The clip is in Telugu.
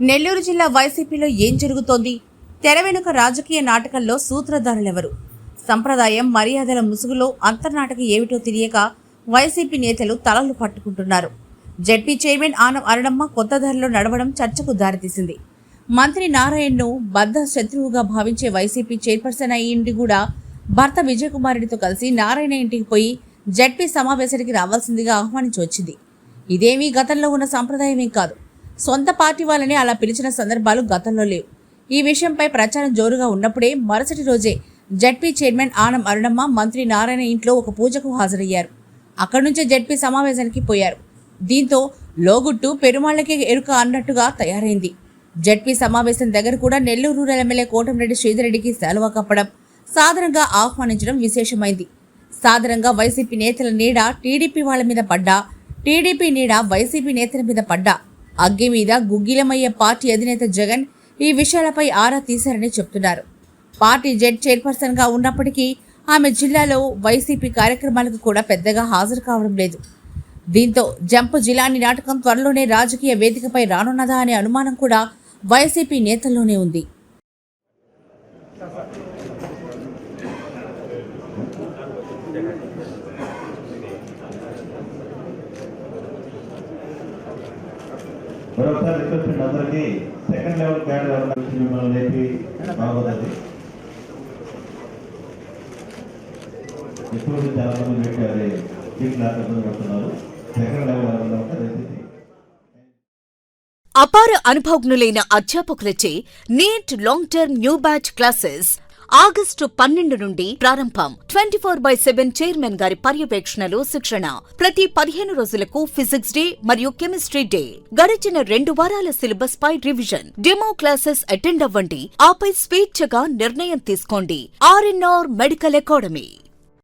నెల్లూరు జిల్లా వైసీపీలో ఏం జరుగుతోంది? తెర వెనుక రాజకీయ నాటకంలో సూత్రధారులెవరు? సంప్రదాయం మర్యాదల ముసుగులో అంతర్నాటక ఏమిటో తెలియక వైసీపీ నేతలు తలలు పట్టుకుంటున్నారు. జడ్పీ చైర్మన్ ఆనం అరుణమ్మ కొత్త ధరలో నడవడం చర్చకు దారితీసింది. మంత్రి నారాయణ్ను బద్ధ శత్రువుగా భావించే వైసీపీ చైర్పర్సన్ అయ్యిండి కూడా భర్త విజయకుమారుడితో కలిసి నారాయణ ఇంటికి పోయి జడ్పీ సమావేశానికి రావాల్సిందిగా ఆహ్వానించి వచ్చింది ఇదేమీ గతంలో ఉన్న సంప్రదాయమేం కాదు. సొంత పార్టీ వాళ్ళని అలా పిలిచిన సందర్భాలు గతంలో లేవు. ఈ విషయంపై ప్రచారం జోరుగా ఉన్నప్పుడే మరుసటి రోజే జడ్పీ చైర్మన్ ఆనం అరుణమ్మ మంత్రి నారాయణ ఇంట్లో ఒక పూజకు హాజరయ్యారు. అక్కడి నుంచే జడ్పీ సమావేశానికి పోయారు. దీంతో లోగుట్టు పెరుమాళ్ళకి ఎరుక అన్నట్టుగా తయారైంది. జడ్పీ సమావేశం దగ్గర కూడా నెల్లూరు రూరల్ ఎమ్మెల్యే కోటంరెడ్డి శ్రీధరెడ్డికి సెలవు కప్పడం సాధారణంగా ఆహ్వానించడం విశేషమైంది. సాధారణంగా వైసీపీ నేతల నీడ టీడీపీ వాళ్ళ మీద పడ్డా టీడీపీ నీడ వైసీపీ నేతల మీద పడ్డా అగ్గి మీద గుగ్గిలమయ్యే పార్టీ అధినేత జగన్ ఈ విషయాలపై ఆరా తీశారని చెప్తున్నారు. పార్టీ జెడ్ చైర్పర్సన్గా ఉన్నప్పటికీ ఆమె జిల్లాలో వైసీపీ కార్యక్రమాలకు కూడా పెద్దగా హాజరు కావడం లేదు. దీంతో జంప్ జిలాని నాటకం త్వరలోనే రాజకీయ వేదికపై రానున్నదా అనే అనుమానం కూడా వైసీపీ నేతల్లోనే ఉంది. మరొకసారి రిక్వెస్ట్ అండి అందరికీ సెకండ్ లెవెల్ క్యాడర్ మిమ్మల్ని లేపి బాగోదండి ఎప్పుడు చాలా మంది పెట్టారు సీట్ లేకపోతే పడుతున్నారు సెకండ్ లెవెల్ ఎవరైనా అపార అనుభవజ్ఞులైన అధ్యాపకులచే NEET long term new batch classes August పన్నెండు నుండి ప్రారంభం. Twenty four by seven chairman గారి పర్యవేక్షణలో శిక్షణ. ప్రతి పదిహేను రోజులకు ఫిజిక్స్ డే మరియు కెమిస్ట్రీ డే. గడిచిన రెండు వారాల సిలబస్ పై రివిజన్. డెమో క్లాసెస్ అటెండ్ అవ్వండి. ఆపై స్వేచ్ఛగా నిర్ణయం తీసుకోండి. RNR medical academy.